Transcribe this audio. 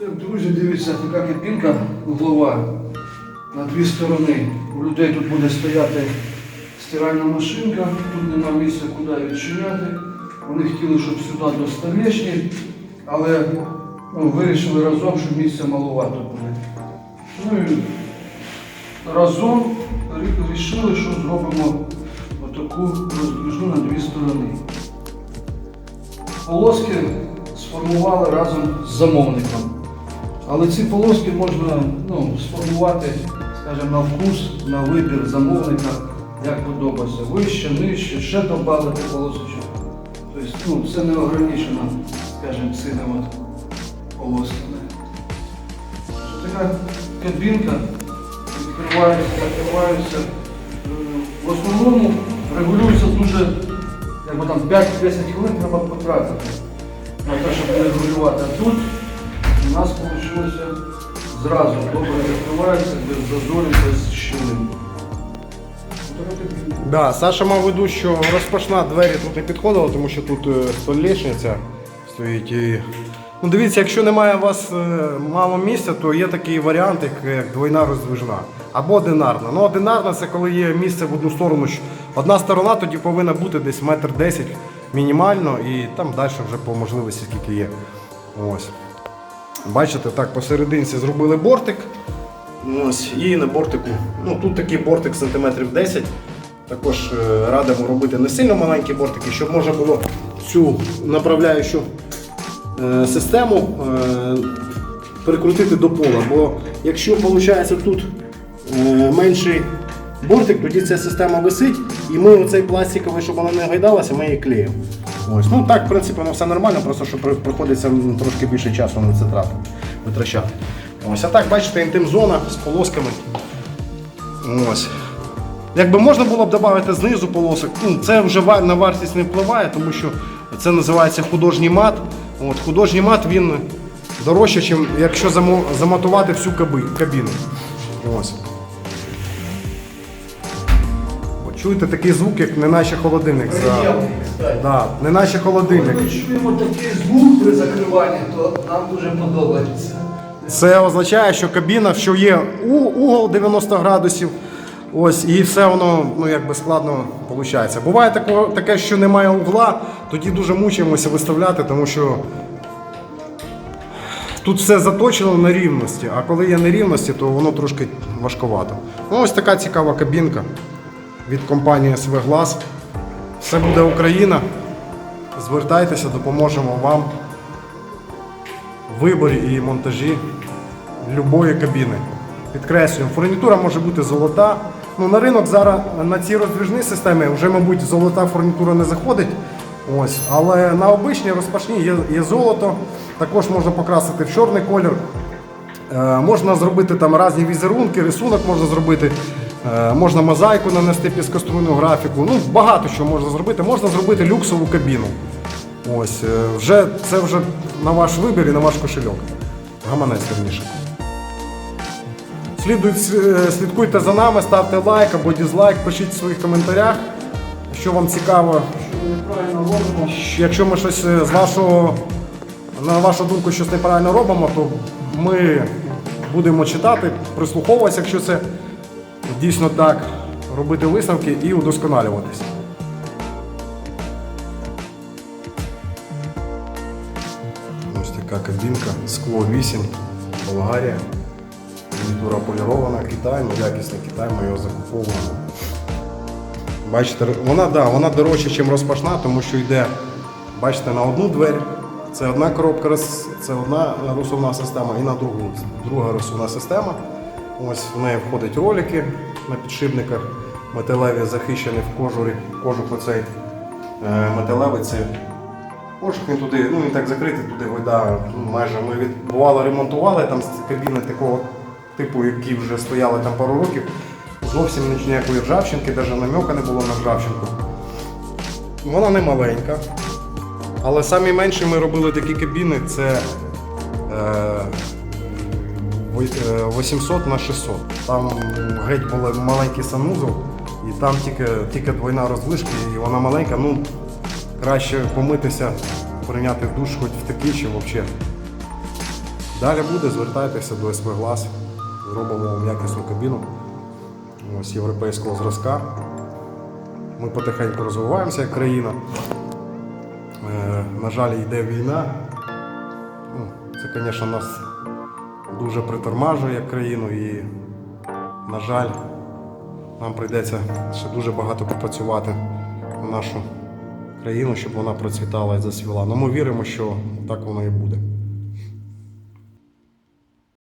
Друзі, дивіться, така кабінка углова на дві сторони. У людей тут буде стояти стиральна машинка, тут нема місця, куди відчиняти. Вони хотіли, щоб сюди до столешні, але ну, вирішили разом, що місця маловато буде. Ну і разом вирішили, що зробимо отаку роздвижну на дві сторони. Полоски сформували разом з замовником. Але ці полоски можна ну, сформувати, скажімо, на вкус, на вибір замовника, як подобається. Вище, нижче, ще додати полосочок. Тобто ну, це не ограничено, скажімо, цими полосками. Така кабінка відкривається, закривається. В основному регулюється дуже, якби там 5-10 хвилин треба потратити на те, щоб регулювати. Тут у нас вийшло зразу добре відкривається, без зазорів, без щілин. Да, Саша мав в виду, що розпашна двері тут не підходила, тому що тут е, столешниця стоїть. І... Ну, дивіться, якщо немає у вас е, мало місця, то є такий варіант, як двойна роздвижна. Або одинарна. Ну, одинарна це коли є місце в одну сторону. Одна сторона тоді повинна бути десь метр десять мінімально, і там далі вже по можливості скільки є. Ось. Бачите, так посерединці зробили бортик. Ось, і на бортику, ну тут такий бортик сантиметрів 10. Також е, радимо робити не сильно маленькі бортики, щоб можна було цю направляючу е, систему е, прикрутити до пола. Бо якщо виходить тут менший бортик, тоді ця система висить, і ми оцей пластиковий, щоб вона не гайдалася, ми її клеїмо. Ось. Ну так, в принципі, воно все нормально, просто що приходиться трошки більше часу на це трати, витрачати. Ось, а так, бачите, інтим-зона з полосками. Ось. Якби можна було б додати знизу полосок, ну, це вже на вартість не впливає, тому що це називається художній мат. От, художній мат він дорожче, ніж якщо заматувати всю каби- кабіну. Ось. Чуєте такий звук, як не наче холодильник. За... Да, не наче холодильник. Коли ми чуємо такий звук при закриванні, то нам дуже подобається. Це означає, що кабіна, що є угол 90 градусів, ось, і все воно ну, якби складно виходить. Буває тако, таке, що немає угла, тоді дуже мучаємося виставляти, тому що тут все заточено на рівності, а коли є нерівності, то воно трошки важковато. Ну, ось така цікава кабінка від компанії СВ Глас. Все буде Україна. Звертайтеся, допоможемо вам в виборі і монтажі любої кабіни. Підкреслюємо, фурнітура може бути золота. Ну, на ринок зараз на ці роздвіжні системи вже, мабуть, золота фурнітура не заходить. Ось. Але на обичній розпашній є, є золото. Також можна покрасити в чорний колір. Е, можна зробити там різні візерунки, рисунок можна зробити. Е, можна мозаїку нанести піскоструйну графіку. Ну, багато що можна зробити. Можна зробити люксову кабіну. Ось, е, вже, це вже на ваш вибір і на ваш кошельок. Гаманець верніше. Е, слідкуйте за нами, ставте лайк або дізлайк, пишіть в своїх коментарях, що вам цікаво. Якщо ми щось з вашого, на вашу думку, щось неправильно робимо, то ми будемо читати, прислуховуватися, якщо це дійсно так, робити висновки і удосконалюватися. Ось така кабінка, скло 8, Болгарія. Фурнітура полірована, Китай, ну якісний Китай, ми його закуповуємо. Бачите, вона, да, вона дорожча, ніж розпашна, тому що йде, бачите, на одну двері. Це одна коробка, це одна розсувна система і на другу друга розсувна система. Ось в неї входять ролики на підшипниках, металеві захищені в кожурі, кожух оцей е, металевий це кожух він туди, ну він так закритий, туди гойда майже ми від, бувало ремонтували там кабіни такого типу, які вже стояли там пару років. Зовсім ніякої ржавчинки, навіть намека не було на ржавчинку. Вона не маленька. Але самі менші ми робили такі кабіни, це е, 800 на 600. Там геть були маленький санузел, і там тільки, тільки двойна роздвижка, і вона маленька. Ну, краще помитися, прийняти душ хоч в такий чи взагалі. Далі буде, звертайтеся до СВ Глас, зробимо вам якісну кабіну ось європейського зразка. Ми потихеньку розвиваємося як країна. Е, на жаль, йде війна. Ну, Це, звісно, нас дуже притормажує країну і, на жаль, нам прийдеться ще дуже багато попрацювати на нашу країну, щоб вона процвітала і засвіла. Але ми віримо, що так воно і буде.